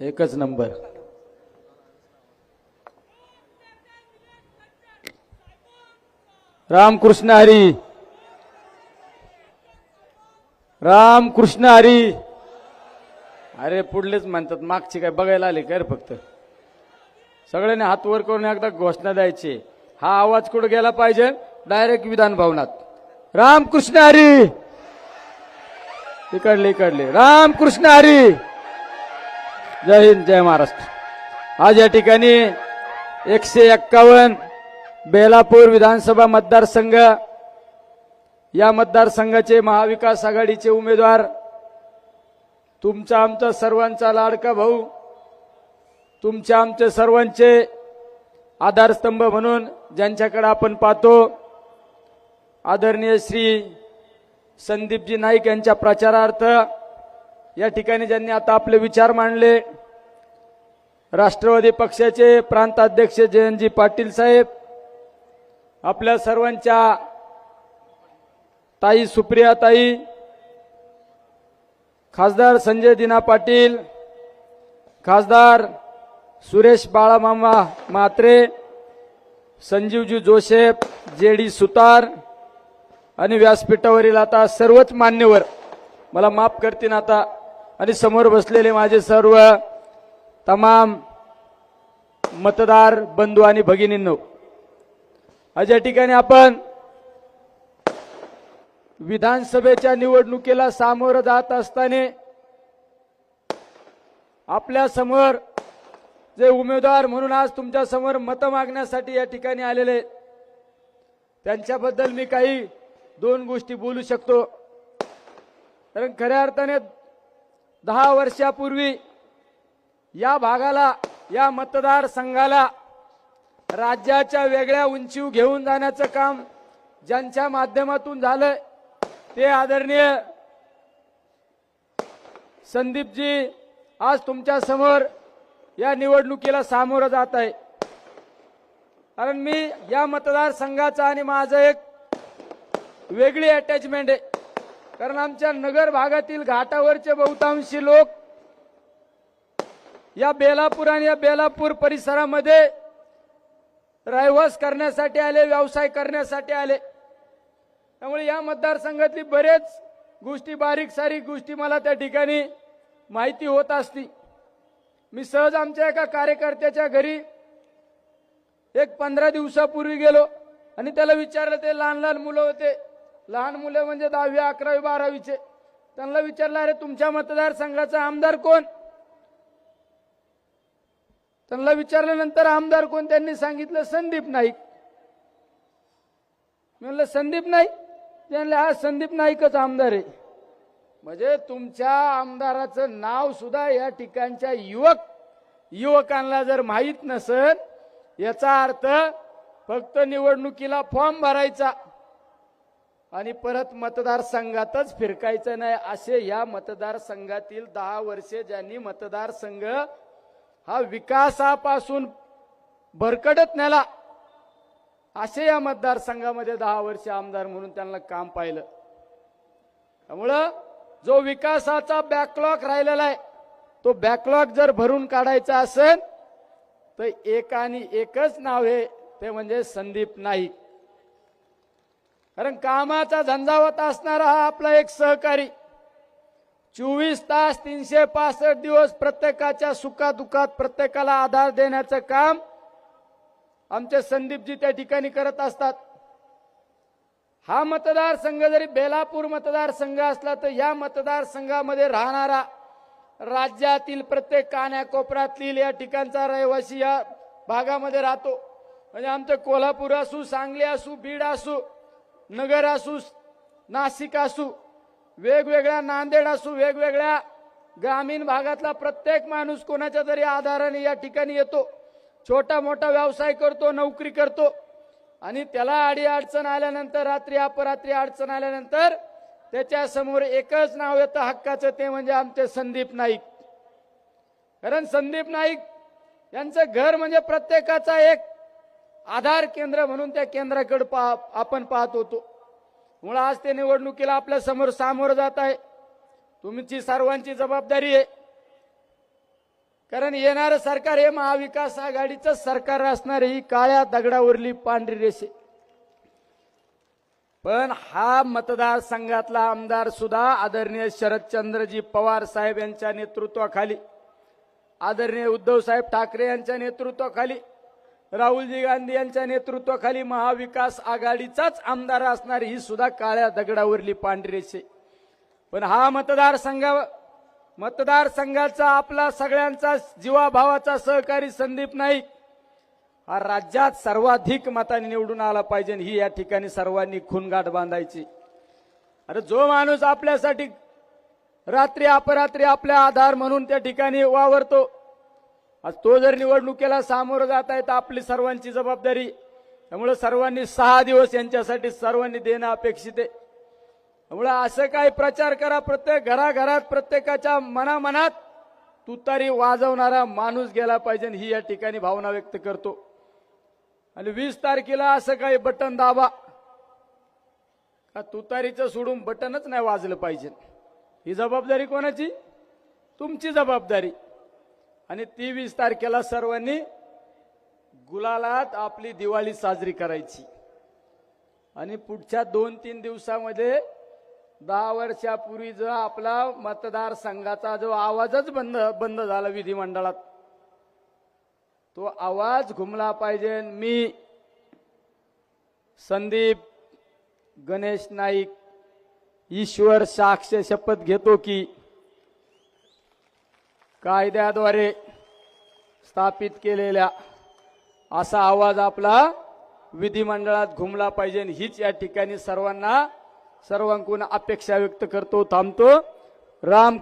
एकच नंबर. रामकृष्ण हरी. रामकृष्ण हरी. अरे पुढलेच म्हणतात मागचे काय बघायला आले काय रे फक्त? सगळ्यांनी हात वर करून एकदा घोषणा द्यायची. हा आवाज कुठं गेला पाहिजे? डायरेक्ट विधान भवनात. रामकृष्ण हरी. इकडले इकडले. रामकृष्ण हरी. जय हिंद जय महाराष्ट्र. आज या ठिकाणी एकशे एक्कावन्न बेलापूर विधानसभा मतदारसंघ या मतदारसंघाचे महाविकास आघाडीचे उमेदवार तुमचा आमचा सर्वांचा लाडका भाऊ तुमच्या आमच्या सर्वांचे आधारस्तंभ म्हणून ज्यांच्याकडे आपण पाहतो आदरणीय श्री संदीपजी नाईक यांच्या प्रचारार्थ या ठिकाणी ज्यांनी आता आपले विचार मांडले राष्ट्रवादी पक्षाचे प्रांताध्यक्ष जयंतजी पाटील साहेब आपल्या सर्वांच्या ताई सुप्रिया ताई खासदार संजय दिना पाटील खासदार Suresh Balamama Mhatre Sanjeevji Joseph J D Sutar आणि व्यासपीठावरील आता सर्वच मान्यवर मला माफ करतील आता आणि समोर बसलेले माझे सर्व तमाम मतदार बंधू आणि भगिनींनो आज या ठिकाणी आपण विधानसभेच्या निवडणुकीला सामोरं जात असताना आपल्यासमोर जे उमेदवार म्हणून आज तुमच्यासमोर मतं मागण्यासाठी या ठिकाणी आलेले त्यांच्याबद्दल मी काही दोन गोष्टी बोलू शकतो. कारण खऱ्या अर्थाने दहा वर्षापूर्वी या भागाला या मतदारसंघाला राज्याच्या वेगळ्या उंचीव घेऊन जाण्याचं काम ज्यांच्या माध्यमातून झालंय ते आदरणीय संदीपजी आज तुमच्यासमोर या निवडणुकीला सामोरं जात आहे. कारण मी या मतदारसंघाचा आणि माझं एक वेगळी अटॅचमेंट आहे. कारण आमच्या नगर भागातील घाटावरचे बहुतांशी लोक या बेलापूर आणि या बेलापूर परिसरामध्ये रहिवास करण्यासाठी आले व्यवसाय करण्यासाठी आले. त्यामुळे या मतदारसंघातली बरेच गोष्टी बारीक सारीक गोष्टी मला त्या ठिकाणी माहिती होत असती मी सहज आमच्या एका कार्यकर्त्याच्या घरी एक पंधरा दिवसापूर्वी गेलो आणि त्याला विचारलं ते लहान लहान मुलं होते. लहान मुलं म्हणजे दहावी अकरावी बारावीचे. त्यांना विचारलं अरे तुमच्या मतदारसंघाचा आमदार कोण? त्यांना विचारल्यानंतर आमदार कोण त्यांनी सांगितलं संदीप नाईक. म्हणलं संदीप नाईक? त्यांना हा संदीप नाईकच आमदार आहे. म्हणजे तुमच्या आमदाराचं नाव सुद्धा या ठिकाणच्या युवक युवकांना जर माहीत नसेल याचा अर्थ फक्त निवडणुकीला फॉर्म भरायचा आणि परत मतदारसंघातच फिरकायचं नाही असे या मतदारसंघातील दहा वर्षे ज्यांनी मतदारसंघ हा विकासापासून भरकटत नेला. असे या मतदारसंघामध्ये दहा वर्ष आमदार म्हणून त्यांना काम पाहिलं. त्यामुळं जो विकासाचा बॅकलॉग राहिलेला आहे तो बॅकलॉग जर भरून काढायचा असेल तर एक आणि एकच नाव आहे ते म्हणजे संदीप नाईक. कारण कामाचा झंझावत असणारा हा आपला एक सहकारी. चोवीस तास तीनशे पासष्ट दिवस प्रत्येकाच्या सुखादुखात प्रत्येकाला आधार देण्याचं काम आमचे संदीपजी त्या ठिकाणी करत असतात. हा मतदारसंघ जरी बेलापूर मतदारसंघ असला तर या मतदारसंघामध्ये राहणारा राज्यातील प्रत्येक कान्याकोपऱ्यातील या ठिकाणचा रहिवासी या भागामध्ये राहतो. म्हणजे आमचं कोल्हापूर असू सांगली असू बीड असू नगर असू नाशिक असू वेगवेगळ्या नांदेड असू वेगवेगळ्या ग्रामीण भागातला प्रत्येक माणूस कोणाच्या तरी आधाराने या ठिकाणी येतो. छोटा मोठा व्यवसाय करतो नोकरी करतो. आणि त्याला आडी अडचण आल्यानंतर रात्री अपरात्री अडचण आल्यानंतर त्याच्यासमोर एकच नाव येतं हक्काचं ते म्हणजे आमचे संदीप नाईक. कारण संदीप नाईक यांचं घर म्हणजे प्रत्येकाचा एक आधार केंद्र म्हणून त्या केंद्राकडे पा आपण पाहत होतो. मुळे आज ते निवडणुकीला आपल्यासमोर सामोरं जात आहे. तुमची सर्वांची जबाबदारी आहे. कारण येणारं सरकार हे महाविकास आघाडीचं सरकार असणार ही काळ्या दगडावरली पांढरी रेषे. पण हा मतदारसंघातला आमदार सुद्धा आदरणीय शरदचंद्रजी पवार साहेब यांच्या नेतृत्वाखाली आदरणीय उद्धव साहेब ठाकरे यांच्या नेतृत्वाखाली राहुलजी गांधी यांच्या नेतृत्वाखाली महाविकास आघाडीचाच आमदार असणार ही सुद्धा काळ्या दगडावरली पांढरेशी. पण हा मतदारसंघ मतदारसंघाचा आपला सगळ्यांचा जीवाभावाचा सहकारी संदीप नाईक हा राज्यात सर्वाधिक मताने निवडून आला पाहिजे ही या ठिकाणी सर्वांनी खूनगाठ बांधायची. अरे जो माणूस आपल्यासाठी रात्री अपरात्री आपल्या आधार म्हणून त्या ठिकाणी वावरतो आज तो जर निवडणुकीला सामोरं जात आहे तर आपली सर्वांची जबाबदारी. त्यामुळे सर्वांनी सहा दिवस यांच्यासाठी सर्वांनी देणं अपेक्षित आहे. त्यामुळे असं काय प्रचार करा प्रत्येक घराघरात प्रत्येकाच्या मनामनात. तुतारी वाजवणारा माणूस गेला पाहिजे ही या ठिकाणी भावना व्यक्त करतो. आणि वीस तारखेला असं काही बटन दाबा. का तुतारीचं सोडून बटनच नाही वाजलं पाहिजे. ही जबाबदारी कोणाची? तुमची जबाबदारी. आणि ती वीस तारखेला सर्वांनी गुलालात आपली दिवाळी साजरी करायची. आणि पुढच्या दोन तीन दिवसामध्ये दहा वर्षापूर्वी जो आपला मतदारसंघाचा जो आवाजच बंद बंद झाला विधिमंडळात. तो आवाज घुमला पाहिजे. मी संदीप गणेश नाईक ईश्वर साक्ष शपथ घेतो की कायद्याद्वारे स्थापित केलेल्या असा आवाज आपला विधिमंडळात घुमला पाहिजे हीच या ठिकाणी सर्वांना सर्वांकून अपेक्षा व्यक्त करतो थांबतो. राम